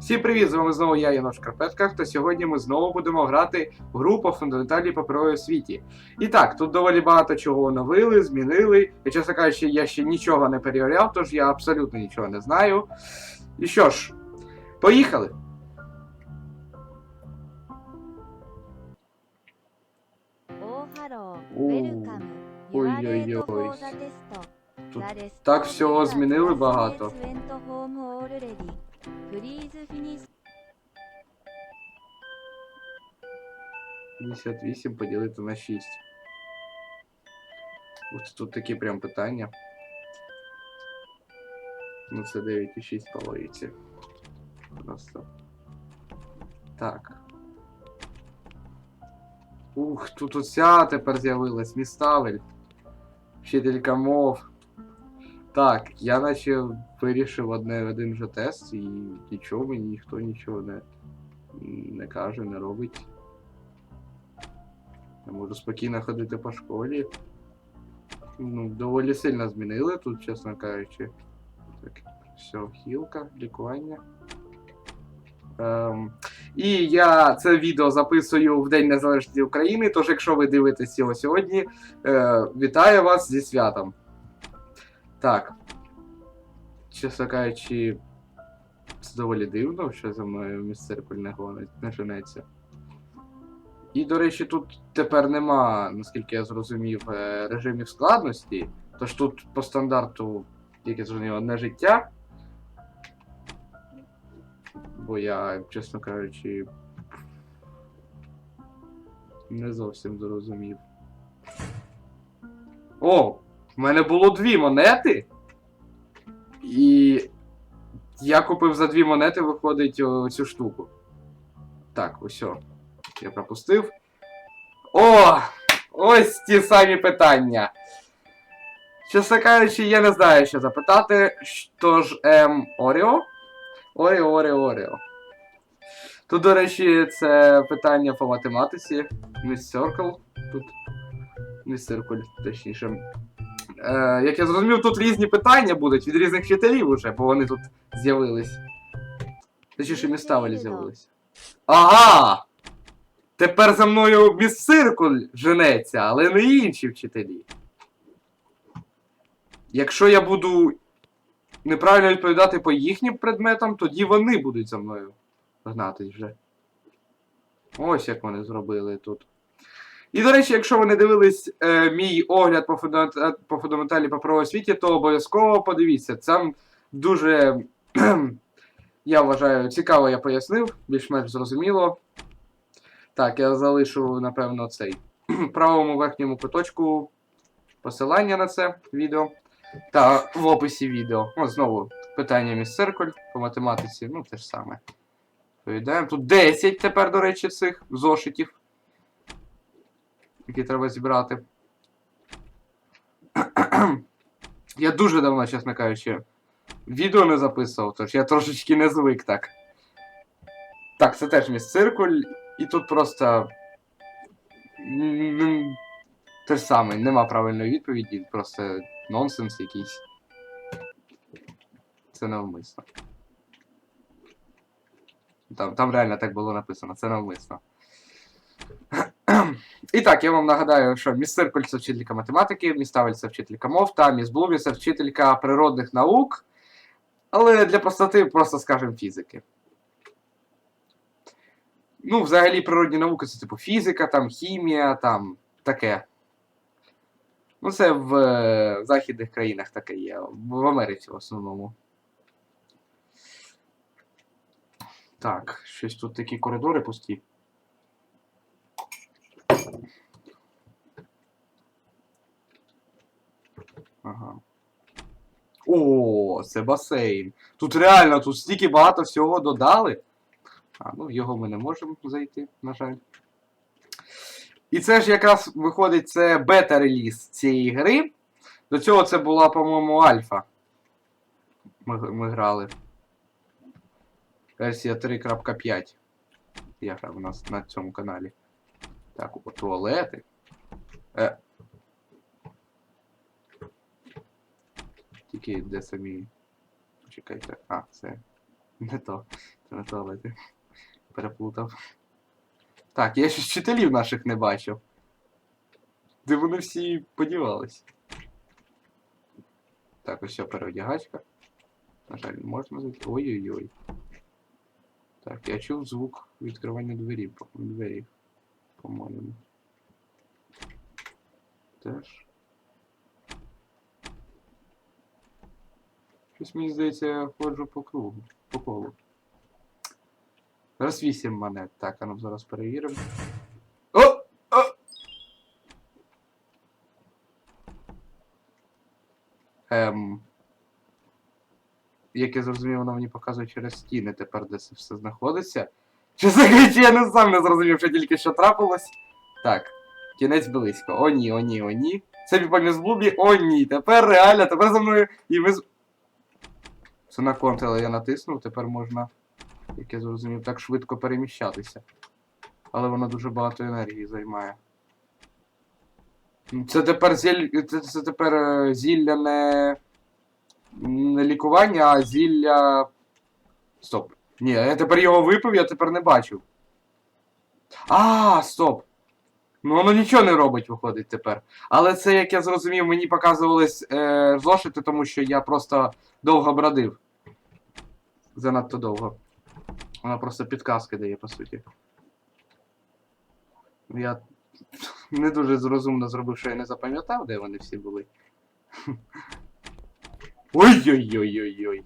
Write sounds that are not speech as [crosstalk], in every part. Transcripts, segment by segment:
Всім привіт! З вами знову я, Янош Карпетках, та сьогодні ми знову будемо грати в гру по фундаментальній паперовій освіті. І так, тут доволі багато чого оновили, змінили. І чесно кажучи, я ще нічого не перевіряв, тож я абсолютно нічого не знаю. І що ж, поїхали! Ой-ой-ой. Тут так всього змінили багато. 58 поділити на 6. Ось тут такі прям питання. Ну це 9,6 по логіці. Просто. Так. Ух, тут оця тепер з'явилась. Міставель. Вчителька мов. Так, я наче вирішив одне один же тест і нічого мені ніхто нічого не, не каже, не робить. Я можу спокійно ходити по школі. Ну, доволі сильно змінили тут, чесно кажучи. Так, все, хілка, лікування. Ем, і я це відео записую в День Незалежності України, тож якщо ви дивитесь його сьогодні, е, вітаю вас зі святом. Так. Чесно кажучи, це доволі дивно, що за мною гонить, не женеться. І, до речі, тут тепер нема, наскільки я зрозумів, е, режимів складності. Тож тут по стандарту, як я зрозумів, одне життя. Бо я, чесно кажучи, не зовсім зрозумів. О! В мене було дві монети. І я купив за дві монети, виходить, цю штуку. Так, усьо. Я пропустив. О! Ось ті самі питання. Чесно кажучи, я не знаю, що запитати. Тож, ем, Оріо? Оріо, Оріо, Оріо. Тут, до речі, це питання по математиці. Miss Circle. Тут. Miss Circle, точніше. Е, як я зрозумів, тут різні питання будуть від різних вчителів уже, бо вони тут з'явились. Точніше, міставелі з'явились. Ага! Тепер за мною міс Циркуль женеться, але не інші вчителі. Якщо я буду неправильно відповідати по їхнім предметам, тоді вони будуть за мною гнатись вже. Ось як вони зробили тут. І, до речі, якщо ви не дивились е, мій огляд по, фундамент... по фундаментальній паперовій освіті, то обов'язково подивіться. Це дуже, я вважаю, цікаво я пояснив, більш-менш зрозуміло. Так, я залишу, напевно, цей правому верхньому куточку посилання на це відео. Та в описі відео. О, знову питання міс циркуль по математиці, ну те ж саме. Відповідаємо. Тут 10 тепер, до речі, цих зошитів. Які треба зібрати. [clears throat] Я дуже давно, чесно кажучи, відео не записував, тож я трошечки не звик так. Так, це теж міс циркуль, і тут просто. Те ж саме, нема правильної відповіді, просто нонсенс якийсь. Це навмисно. Там, там реально так було написано, це навмисно. [clears throat] І так, я вам нагадаю, що міс Циркуль це вчителька математики, міс Тавель це вчителька мов, та міс Блумі це вчителька природних наук. Але для простоти просто скажемо фізики. Ну, взагалі, природні науки це типу фізика, там, хімія, там таке. Ну, це в е, західних країнах таке є. В Америці в основному. Так, щось тут такі коридори пусті. Ага. О, це басейн. Тут реально, тут стільки багато всього додали. А, ну в його ми не можемо зайти, на жаль. І це ж якраз виходить, це бета-реліз цієї гри. До цього це була, по-моєму, альфа. Ми, ми грали. Версія 3.5. Я грав у нас на цьому каналі. Так, туалети. Е. Тільки де самі. Почекайте. А, це. Не то. Це не туалети. Переплутав. Так, я ще вчителів наших не бачив. Де вони всі подівались? Так, ось ця переодягачка. На жаль, можна зайти. Ой-ой-ой. Так, я чув звук відкривання двері, двері, по-моєму. Теж. Щось мені здається, я ходжу по кругу, по колу. Зараз 8 монет. Так, а ну зараз перевіримо. О! О! Ем. Як я зрозумів, воно мені показує через стіни тепер, де це все знаходиться. Чесно кажучи, я не сам не зрозумів, що тільки що трапилось. Так, кінець близько. О ні, о ні, о ні. Це поміж Блубі, о ні. Тепер реально, тепер за мною і ми з. Це на Ctrl я натиснув, тепер можна, як я зрозумів, так швидко переміщатися. Але воно дуже багато енергії займає. Це тепер зіль... це, це тепер е, зілля не... не лікування, а зілля. Стоп. Ні, я тепер його випив, я тепер не бачив. А, стоп. Ну воно нічого не робить, виходить тепер. Але це, як я зрозумів, мені показувались е, зошити, тому що я просто довго бродив. Занадто довго. Вона просто підказки дає, по суті. Я не дуже зрозумно зробив, що я не запам'ятав, де вони всі були. [laughs] Ой-ой-ой-ой-ой.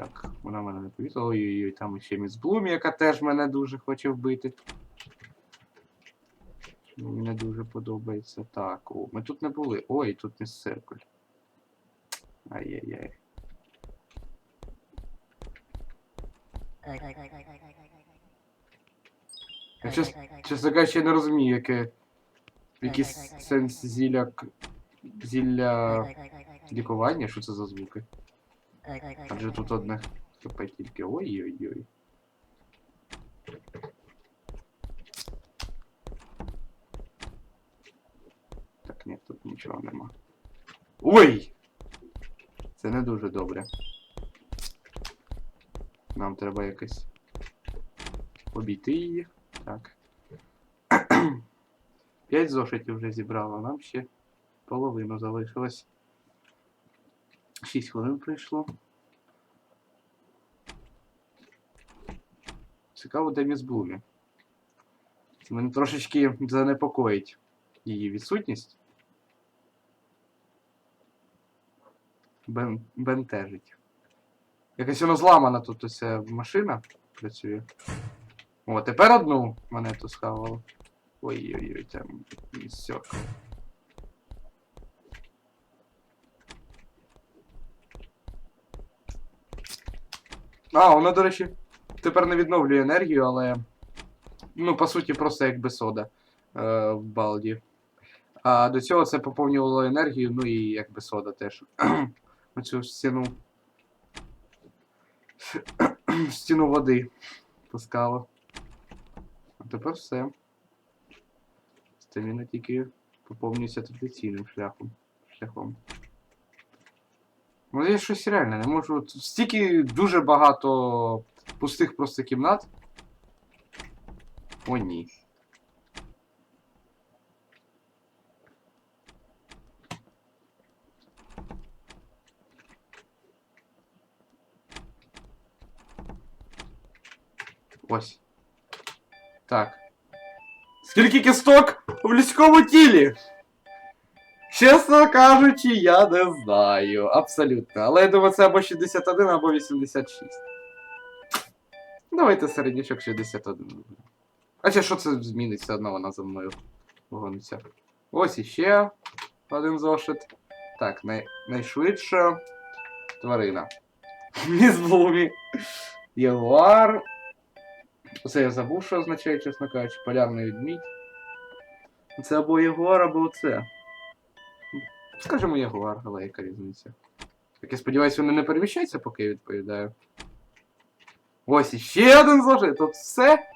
Так, вона мене не повісила. Ой-ой-ой, там ще міс Блум, яка теж мене дуже хоче вбити. Мені не дуже подобається. Так, о, ми тут не були. Ой, тут не циркуль. Ай-яй-яй. Я чес, чесно кажучи, я не розумію, яке. Який сенс зілля. Зілля лікування? Що це за звуки? Адже тут одне хп тільки. Ой-ой-ой. Так, ні, тут нічого нема. Ой! Це не дуже добре. Нам треба якось обійти її. Так. [clears throat] П'ять зошитів вже зібрала, нам ще половину залишилось. 6 хвилин пройшло. Цікаво, де міс Блумі. Мене трошечки занепокоїть її відсутність. Бен... Бентежить. Якась воно зламана тут оця машина працює. О, тепер одну монету схавало. Ой-ой-ой, там місцьок. А, воно, до речі, тепер не відновлює енергію, але. Ну, по суті, просто якби сода е, в балді. А до цього це поповнювало енергію, ну і якби сода теж. [clears throat] Оцю стіну. [clears throat] стіну води пускало. А тепер все. Стаміна тільки поповнюється традиційним шляхом. шляхом. Ну, я щось реально не можу. Тут стільки дуже багато пустих просто кімнат. О, ні. Ось. Так. Скільки кісток в людському тілі? Чесно кажучи, я не знаю. Абсолютно. Але я думаю, це або 61, або 86. Давайте середнячок 61. буде. Хоча що це змінить, все одно вона за мною гониться. Ось іще один зошит. Так, най... найшвидша тварина. Міс Блумі. Ягуар. Оце я забув, що означає, чесно кажучи, полярний відмідь. Це або ягуар, або оце. Скажімо, ягуар, але яка різниця. Так я сподіваюся, вони не переміщаються, поки я відповідаю. Ось іще один зложит. Тут все.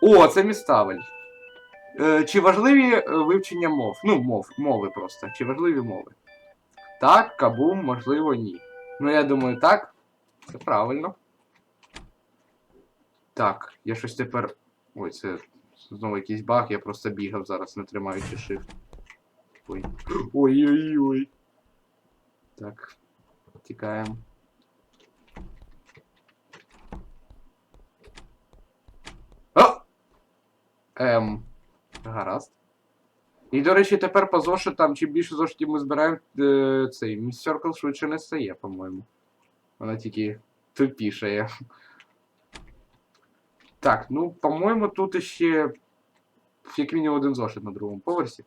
О, це міставель. Е, чи важливі е, вивчення мов? Ну, мов, мови просто. Чи важливі мови? Так, кабум, можливо, ні. Ну, я думаю, так. Це правильно. Так, я щось тепер. Ой, це знову якийсь баг, я просто бігав зараз, не тримаючи shift. Ой. Ой-ой-ой. Так. Тікаємо. О! Ем. Гаразд. І, до речі, тепер по зошитам, чим більше зошитів ми збираємо, е, цей Miss Circle швидше не стає, по-моєму. Вона тільки тупішає. Так, ну, по-моєму, тут іще як мінімум один зошит на другому поверсі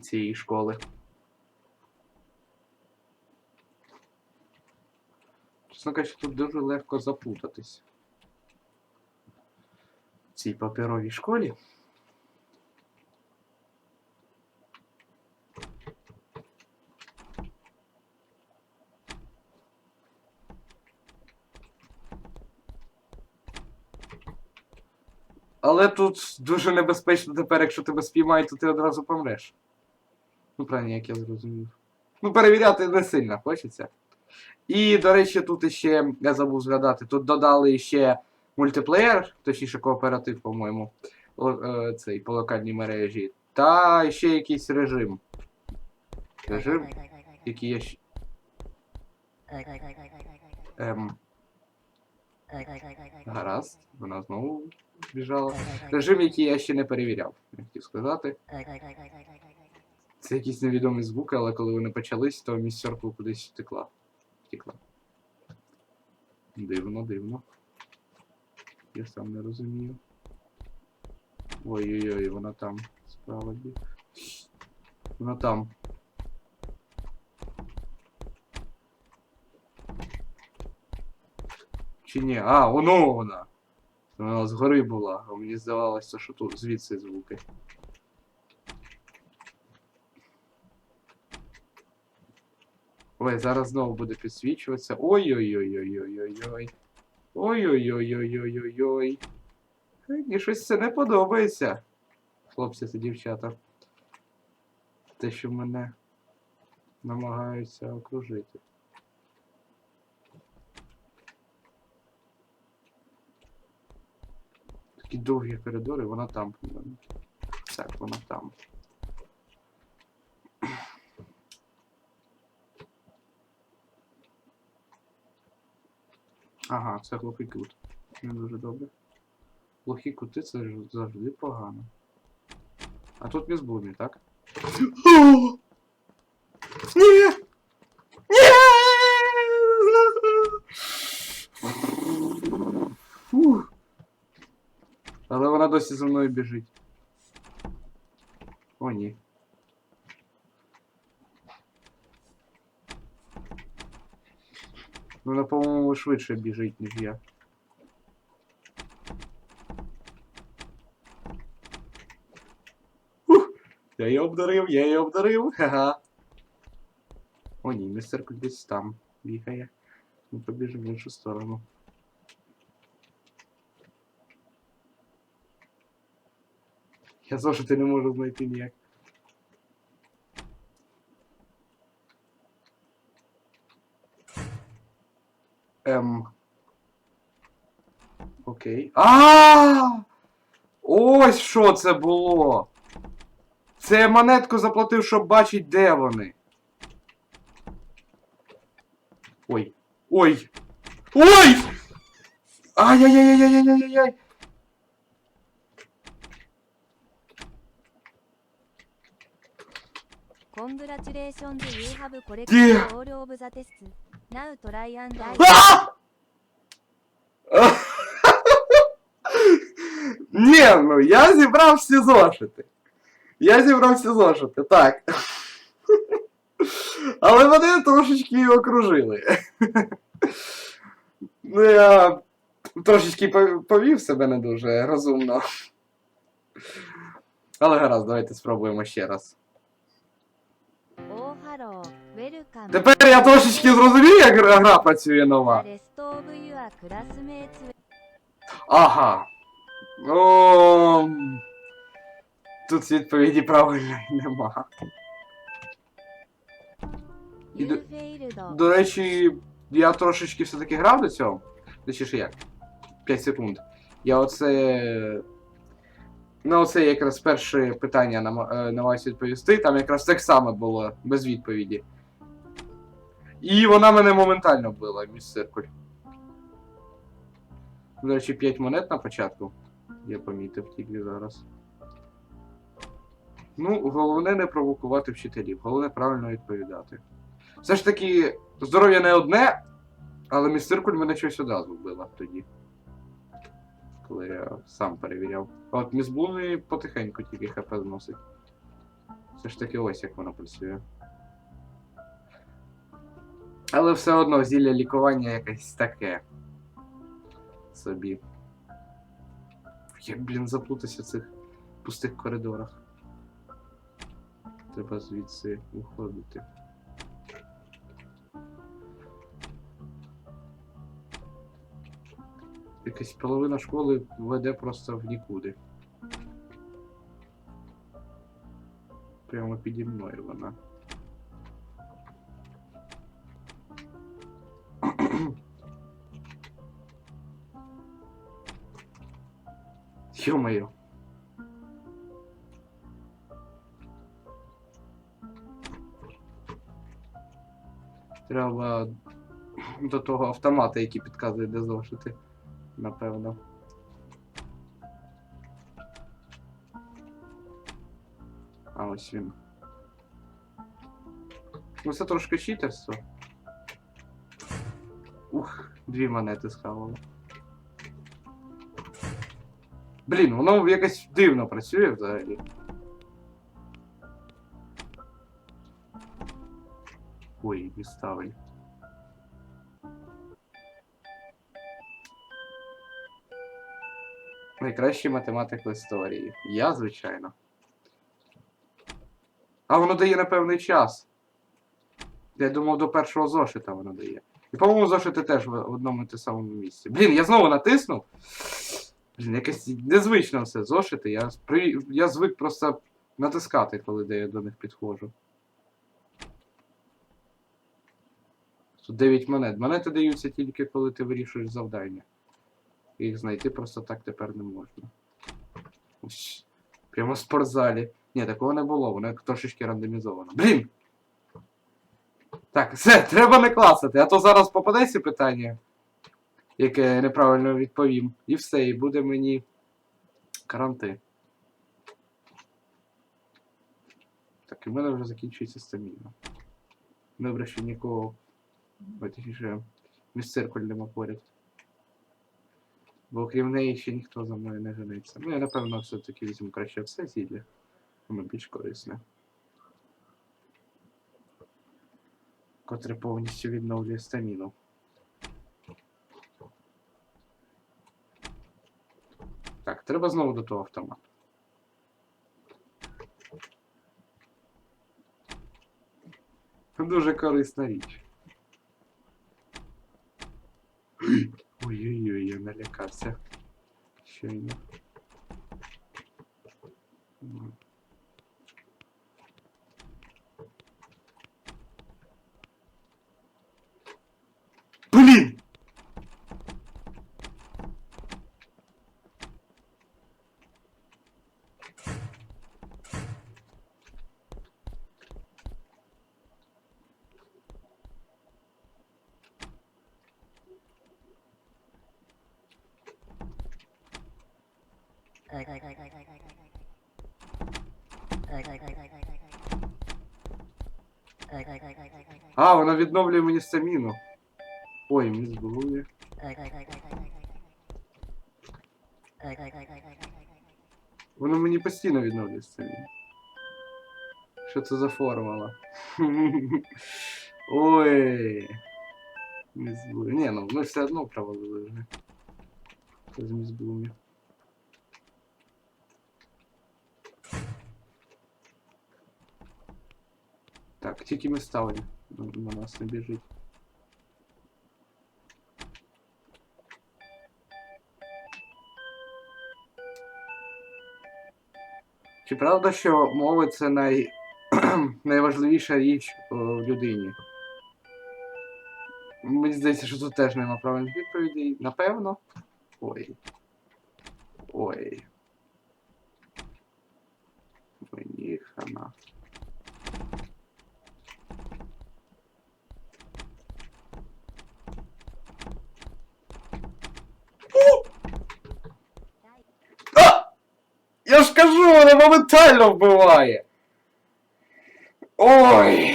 цієї школи. Чесно кажучи, тут дуже легко заплутатись. В цій паперовій школі. Але тут дуже небезпечно тепер, якщо тебе спіймають, то ти одразу помреш. Ну, правильно, як я зрозумів. Ну, перевіряти не сильно хочеться. І, до речі, тут іще, я забув згадати, тут додали ще мультиплеєр, точніше кооператив, по-моєму, е, цей по локальній мережі. Та ще якийсь режим. Режим, який я ще. Ем, гаразд, вона знову біжала. Режим, який я ще не перевіряв, хотів сказати. Це якісь невідомі звуки, але коли вони почались, то міс Circle кудись втекла. Втекла. Дивно, дивно. Я сам не розумію. Ой-ой-ой, вона там справа бі. Вона там. Чи ні? А, воно вона! Вона згори була, а мені здавалося, що тут звідси звуки. Ой, зараз знову буде підсвічуватися. Ой-ой-ой-ой-ой-ой-ой. Ой-ой-ой-ой-ой-ой-ой. Мені щось це не подобається. Хлопці та дівчата. Те, що мене намагаються окружити. Такі довгі коридори, вона там. Так, вона там. Ага, це глухий кут. Не дуже добре. Глухі кути це ж завжди погано. А тут міс Блумі, так? Ні! Ні! Фух. Але вона досі за мною біжить. О, ні. Вона, по-моєму, швидше біжить, ніж я. Ух! Я її обдарив, я її обдарив. Ха-ха. О, ні, містер десь там бігає. Ми побіжимо в іншу сторону. Я зошити не можу знайти ніяк. Ем. Окей. А! Ось що це було! Це я монетку заплатив, щоб бачить, де вони. Ой. Ой! Ой! Ай-яй-яй-яй-яй-яй-яй! Congratulations, you have collected all of the tests. Now try and. А! Ні, ну я зібрав всі зошити. Я зібрав всі зошити, так. [laughs] Але вони трошечки окружили. [laughs] Ну, я трошечки повів себе не дуже розумно. Але гаразд, давайте спробуємо ще раз. Oh, hello. Тепер я трошечки зрозумів, як гра працює нова. Ага. Ну. Тут відповіді правильної нема. І, до, до речі, я трошечки все-таки грав до цього. Значить як? 5 секунд. Я оце. Ну оце якраз перше питання на е, намагався відповісти. Там якраз так само було без відповіді. І вона мене моментально вбила, міс циркуль. До речі, 5 монет на початку. Я помітив тільки зараз. Ну, головне не провокувати вчителів, головне правильно відповідати. Все ж таки, здоров'я не одне, але міс циркуль мене щось одразу вбила тоді. Коли я сам перевіряв. От міс Блумі потихеньку тільки хп зносить. Все ж таки ось як воно працює. Але все одно зілля лікування якесь таке. Собі. Я, блін, заплутався в цих пустих коридорах. Треба звідси виходити. Якась половина школи веде просто в нікуди. Прямо піді мною вона. Ё-моё. Треба до того автомата, який підказує, де зошити. Напевно. А ось він. Ну це трошки читерство. Ух, дві монети схавало. Блін, воно якось дивно працює взагалі. Ой, не ставлю. Найкращий математик в історії. Я, звичайно. А воно дає на певний час. Я думав, до першого зошита воно дає. І, по-моєму, зошити теж в одному і те самому місці. Блін, я знову натиснув. Блін, якось незвично все зошити. Я, при... я звик просто натискати, коли де я до них підходжу. Тут 9 монет. Монети даються тільки коли ти вирішуєш завдання. Їх знайти просто так тепер не можна. Ось. Прямо в спортзалі. Ні, такого не було, воно трошечки рандомізовано. Блін! Так, все, [laughs] треба не класити, а то зараз попадеться питання, яке я неправильно відповім. І все, і буде мені каранти. Так, і в мене вже закінчується стаміна. Добре, що нікого. Ой, точніше, між циркуль нема поряд. Бо окрім неї ще ніхто за мною не жениться. Ну, я напевно все-таки візьму краще все зілля. Воно більш корисне. Котре повністю відновлює стаміну. Так, треба знову до того автомату. Дуже корисна річ. Ой-ой-ой, я налякався. Щойно. М. А, вона відновлює мені стаміну. Ой, мені збулує. Воно мені постійно відновлює стаміну. Що це за формула? [laughs] Ой. Мізблумі. Ні, ну ми все одно провалили вже. З мізблумі. Так, тільки ми ставили. На, на нас не біжить. Чи правда, що мови це най... [clears throat] найважливіша річ в людині? Мені здається, що тут теж нема правильних відповідей. Напевно. Ой. Ой. Мені хана. А! Я вона моментально вбиває. Ой.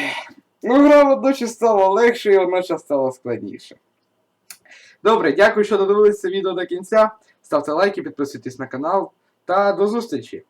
Ну, гра водночас стала легше і водночас стала складніше. Добре, дякую, що додивилися відео до кінця. Ставте лайки, підписуйтесь на канал та до зустрічі!